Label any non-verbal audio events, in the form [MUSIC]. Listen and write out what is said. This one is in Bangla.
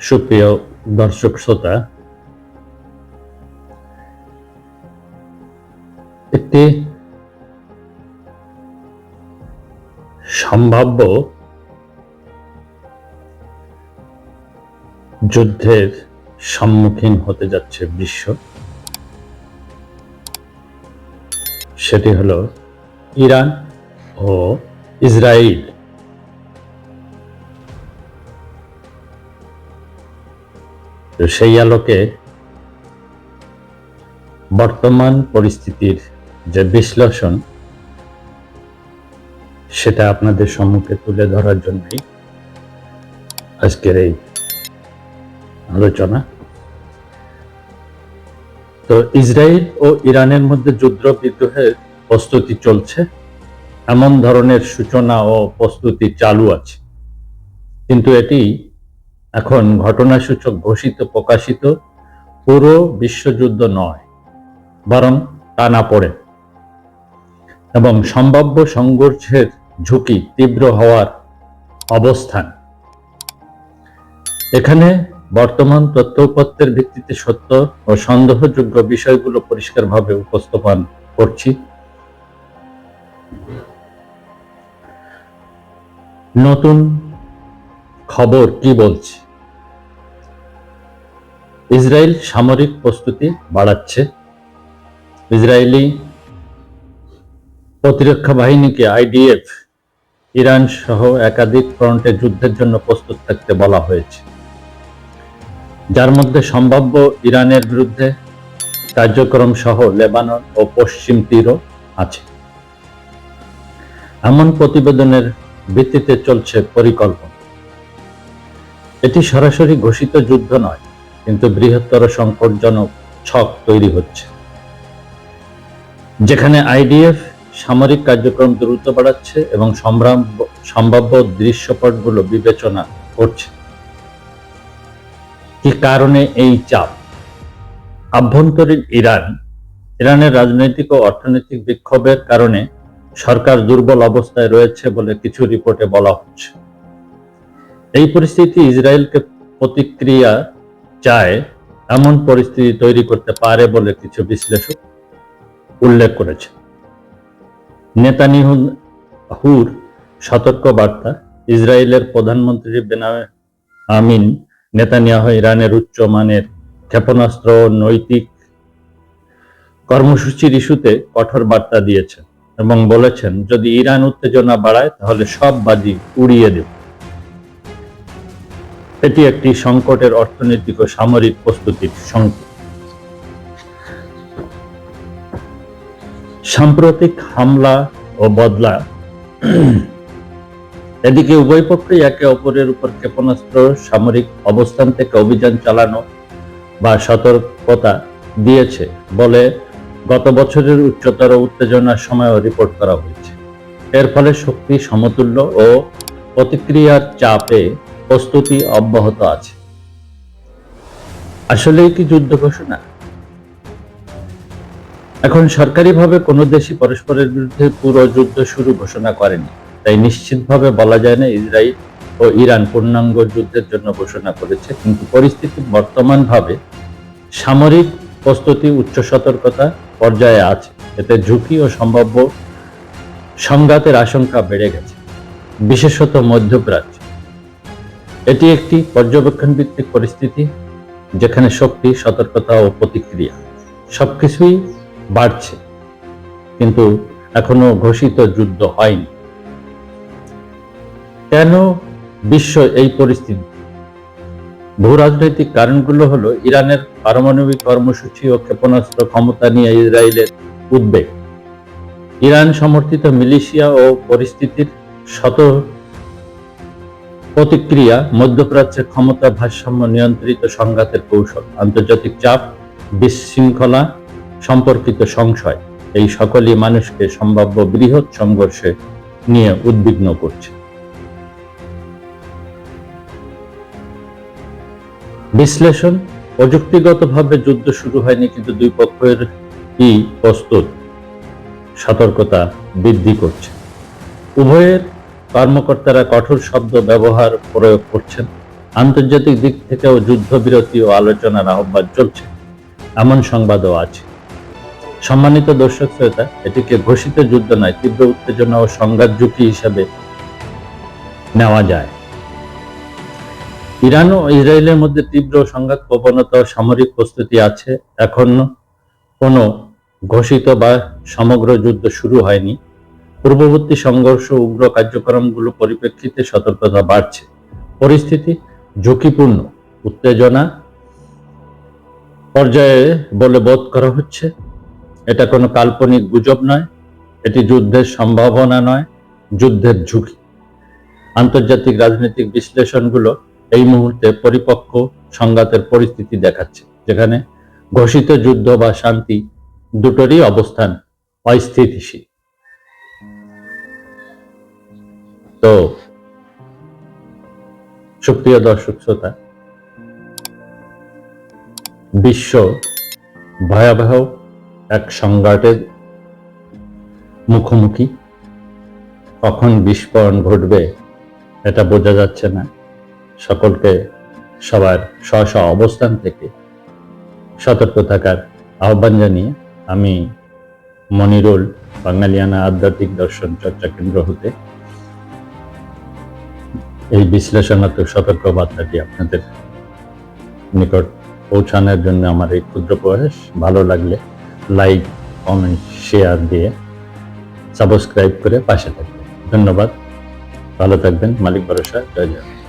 সুপ্রিয় দর্শক শ্রোতা, একটি সম্ভাব্য যুদ্ধের সম্মুখীন হতে যাচ্ছে বিশ্ব। সেটি হলো ইরান ও ইসরায়েল সেই আলোকে বর্তমান পরিস্থিতির যে বিশ্লেষণ, সেটা আপনাদের সম্মুখে তুলে ধরার জন্যই আজকের এই আলোচনা। তো ইসরায়েল ও ইরানের মধ্যে যুদ্ধ বিদ্রোহের প্রস্তুতি চলছে। এমন ধরনের সূচনা ও প্রস্তুতি চালু আছে। কিন্তু এটি এখন ঘটনাসূচক ঘোষিত, প্রকাশিত পুরো বিশ্বযুদ্ধ নয়, বরং টানা পড়ে। এবং সম্ভাব্য সংঘর্ষের ঝুঁকি তীব্র হওয়ার অবস্থান। এখানে বর্তমান তথ্যপত্রের ভিত্তিতে সত্য ও সন্দেহযোগ্য বিষয়গুলো পরিষ্কারভাবে উপস্থাপন করছি। নতুন খবর কি বলছে? ইসরায়েল সামরিক প্রস্তুতি বাড়াচ্ছে। ইসরায়েলি প্রতিরক্ষা বাহিনীকে আইডিএফ, ইরান সহ একাধিক ফ্রন্টে যুদ্ধের জন্য প্রস্তুত থাকতে বলা হয়েছে। যার মধ্যে সম্ভাব্য ইরানের বিরুদ্ধে কার্যক্রম সহ লেবানন ও পশ্চিম তীরও আছে। এমন প্রতিবেদনের ভিত্তিতে চলছে পরিকল্পনা। এটি সরাসরি ঘোষিত যুদ্ধ নয়, কিন্তু বৃহত্তর সংকটজনক ছক তৈরি হচ্ছে। যেখানে আইডিএফ সামরিক কার্যক্রম দ্রুত বাড়াচ্ছে এবং সম্ভাব্য দৃশ্যপটগুলো বিবেচনা করছে। কি কারণে এই চাপ? আভ্যন্তরীণ ইরান, ইরানের রাজনৈতিক ও অর্থনৈতিক বিক্ষোভের কারণে সরকার দুর্বল অবস্থায় রয়েছে বলে কিছু রিপোর্টে বলা হচ্ছে। এই পরিস্থিতি ইসরায়েলকে প্রতিক্রিয়া চায়, এমন পরিস্থিতি তৈরি করতে পারে বলে কিছু বিশ্লেষক উল্লেখ করেছে নেতানিহুর সতর্ক বার্তা ইসরায়েলের প্রধানমন্ত্রী বেনামে আমিন নেতানিয়াহ ইরানের উচ্চ মানের ক্ষেপণাস্ত্র নৈতিক কর্মসূচির ইস্যুতে কঠোর বার্তা দিয়েছেন এবং বলেছেন, যদি ইরান উত্তেজনা বাড়ায়, তাহলে সব বাজি উড়িয়ে দেব। এটি একটি সংকটের অর্থনৈতিক ও সামরিক প্রস্তুতির সংকেত। সাম্প্রতিক হামলা ও বদলা [CLEARS THROAT] এদিকে উভয় পক্ষই একে অপরের উপর ক্ষেপণাস্ত্র, সামরিক অবস্থান থেকে অভিযান চালানো বা সতর্কতা দিয়েছে বলে গত বছরের উচ্চতর উত্তেজনার সময়ও রিপোর্ট করা হয়েছে। এর ফলে শক্তি, সমতুল্য ও প্রতিক্রিয়ার চাপে প্রস্তুতি অব্যাহত আছে। আসলেই কি যুদ্ধ ঘোষণা? এখন সরকারিভাবে কোনো দেশই পরস্পরের বিরুদ্ধে পুরো যুদ্ধ শুরু ঘোষণা করেনি। তাই নিশ্চিতভাবে বলা যায় না ইসরায়েল ও ইরান পূর্ণাঙ্গ যুদ্ধের জন্য ঘোষণা করেছে, কিন্তু পরিস্থিতি বর্তমানভাবে সামরিক প্রস্তুতি, উচ্চ সতর্কতা পর্যায়ে আছে। এতে ঝুঁকি ও সম্ভাব্য সংঘাতের আশঙ্কা বেড়ে গেছে। বিশেষত মধ্যপ্রাচ্য। এটি একটি পর্যবেক্ষণ ভিত্তিক পরিস্থিতি যেখানে শক্তি, সতর্কতা ও প্রতিক্রিয়া সবকিছুই বাড়ছে, কিন্তু এখনও ঘোষিত যুদ্ধ হয়নি। কেন বিশ্ব এই পরিস্থিতি? ভূ রাজনৈতিক কারণগুলো হলো ইরানের পারমাণবিক কর্মসূচি ও ক্ষেপণাস্ত্র ক্ষমতা নিয়ে ইসরায়েলের উদ্বেগ। ইরান সমর্থিত মিলিশিয়া ও পরিস্থিতির শত প্রতিক্রিয়া, মধ্যপ্রাচ্যের ক্ষমতা ভারসাম্য নিয়ন্ত্রিত সংঘাতের কৌশল, আন্তর্জাতিক চাপ, বিশৃঙ্খলা, সম্পর্কিত সংশয়, এই সকলই মানুষকে সম্ভাব্য বৃহৎ সংঘর্ষে নিয়ে উদ্বিগ্ন করছে। বিশ্লেষণ, প্রযুক্তিগতভাবে যুদ্ধ শুরু হয়নি কিন্তু দুই পক্ষের কি প্রস্তুত। সতর্কতা বৃদ্ধি করছে। উভয়ের কর্মকর্তারা কঠোর শব্দ ব্যবহার প্রয়োগ করছেন। আন্তর্জাতিক দিক থেকেও যুদ্ধবিরতি ও আলোচনার আহ্বান চলছে। এমন সংবাদও আছে। সম্মানিত দর্শক শ্রোতা, এটিকে ঘোষিত যুদ্ধ নয়, তীব্র উত্তেজনা ও সংঘাত ঝুঁকি হিসাবে নেওয়া যায়। ইরান ও ইসরায়েলের মধ্যে তীব্র সংঘাত, প্রবণতা সামরিক প্রস্তুতি আছে। এখনও কোনো ঘোষিত বা সমগ্র যুদ্ধ শুরু হয়নি। পূর্ববর্তী সংঘর্ষ উগ্র কার্যক্রমগুলো পরিপ্রেক্ষিতে সতর্কতা বাড়ছে। পরিস্থিতি ঝুঁকিপূর্ণ, উত্তেজনা পর্যায়ে বলে বোধ করা হচ্ছে। এটা কোনো কাল্পনিক গুজব নয়, এটি যুদ্ধের সম্ভাবনা নয়, যুদ্ধের ঝুঁকি। আন্তর্জাতিক রাজনৈতিক বিশ্লেষণগুলো এই মুহূর্তে পরিপক্ক সংঘাতের পরিস্থিতি দেখাচ্ছে, যেখানে ঘোষিত যুদ্ধ বা শান্তি দুটোরই অবস্থান অস্থিতিশীল। তো সুপ্রিয় দর্শক শ্রোতা, বিশ্ব ভয়াবহ এক সংঘাতের মুখোমুখি। কখন বিস্ফোরণ ঘটবে এটা বোঝা যাচ্ছে না। সকলকে সবার স্ব স্ব অবস্থান থেকে সতর্ক থাকার আহ্বান জানিয়ে আমি মনিরুল বাঙালিয়ানা আধ্যাত্মিক দর্শন চর্চা কেন্দ্র হতে এই বিশ্লেষণাত্মক সতর্ক বার্তাটি আপনাদের নিকট পৌঁছানোর জন্য আমার এই ক্ষুদ্র প্রয়াস। ভালো লাগলে লাইক, কমেন্ট, শেয়ার দিয়ে সাবস্ক্রাইব করে পাশে থাকবেন। ধন্যবাদ। ভালো থাকবেন। মালিক ভরসা। জয় জয়।